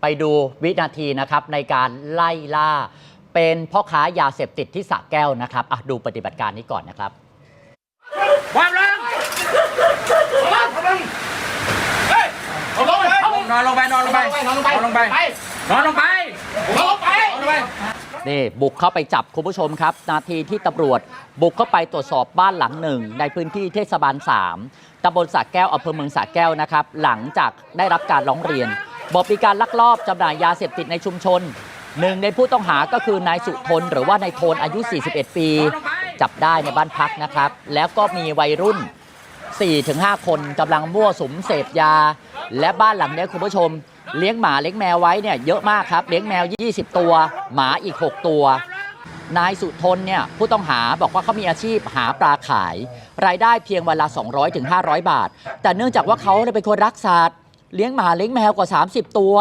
ไปดูวินาทีนะครับในการไล่ล่า เป็นพ่อค้ายาเสพติดที่สระแก้วนะครับอะดูปฏิบัติการนี้ก่อนนะครับความรังเฮ้ยเอาลงนอนลงไปนอนลงไปนอนลงไปนอนลงไปนอนลงไปเอาลงไปนอนลงไปนี่บุกเข้าไปจับคุณผู้ชมครับ นาทีที่ตำรวจ บุกเข้าไปตรวจสอบบ้านหลังหนึ่ง ในพื้นที่เทศบาล3ตำบลสระแก้วอำเภอเมืองสระแก้วนะครับ หลังจากได้รับการร้องเรียน บอกมีการลักลอบจำหน่ายยาเสพติดในชุมชน หนึ่งในผู้ต้องหาก็คือนายสุทนหรือว่านายโทนอายุ 41 ปี จับได้ในบ้านพักนะครับ แล้วก็มีวัยรุ่น 4-5 คนกำลังมั่วสุมเสพยา และบ้านหลังนี้คุณผู้ชม เลี้ยงหมาเลี้ยงแมวไว้เนี่ยเยอะมากครับ เลี้ยงแมว 20 ตัว หมาอีก 6 ตัวนายสุทนเนี่ยผู้ต้องหาบอกว่าเขามีอาชีพหาปลาขาย รายได้เพียงวันละ 200-500 บาท แต่เนื่องจากว่าเขาเนี่ยเป็นคนรักสัตว์ เลี้ยงหมาเลี้ยงแมวกว่า 30 ตัว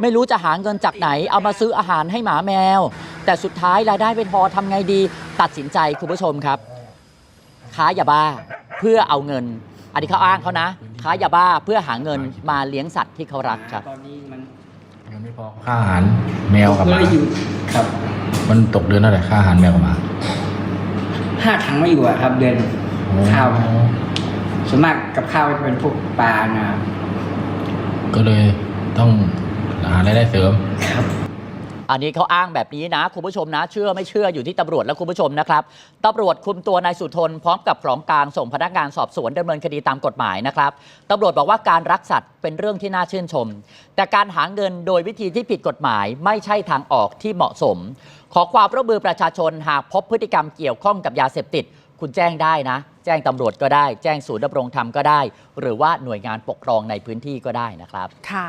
ไม่รู้จะหาเงินจากไหน เอามาซื้ออาหารให้หมาแมว แต่สุดท้ายรายได้ไม่พอทำไงดี ตัดสินใจคุณผู้ชมครับ ค้ายาบ้าเพื่อเอาเงิน อันนี้เขาอ้างเขานะ ค้ายาบ้าเพื่อหาเงินมาเลี้ยงสัตว์ที่เขารักครับ ตอนนี้มันเงินไม่พอค่าอาหารแมวกับหเคมายอยู่ครับมันตกเดือนเท่าไหร่ค่าอาหารแมวกับหมาห้าถังไม่อยู่อะครับ เดือนข้าวส่วนมากกับข้าวจะเป็นพวกปลานะครับ ก็เลยต้องหารายได้เสริมครับ อันนี้เขาอ้างแบบนี้นะคุณผู้ชมนะ เชื่อไม่เชื่ออยู่ที่ตำรวจและคุณผู้ชมนะครับตำรวจคุมตัวนายสุทนพร้อมกับของกลางส่งพนักงานสอบสวนดำเนินคดีตามกฎหมายนะครับตำรวจบอกว่าการรักสัตว์เป็นเรื่องที่น่าชื่นชม แต่การหาเงินโดยวิธีที่ผิดกฎหมาย ไม่ใช่ทางออกที่เหมาะสม ขอความร่วมมือประชาชนหากพบพฤติกรรมเกี่ยวข้องกับยาเสพติด คุณแจ้งได้นะ แจ้งตำรวจก็ได้ แจ้งศูนย์ดำรงธรรมก็ได้ หรือว่าหน่วยงานปกครองในพื้นที่ก็ได้นะครับ ค่ะ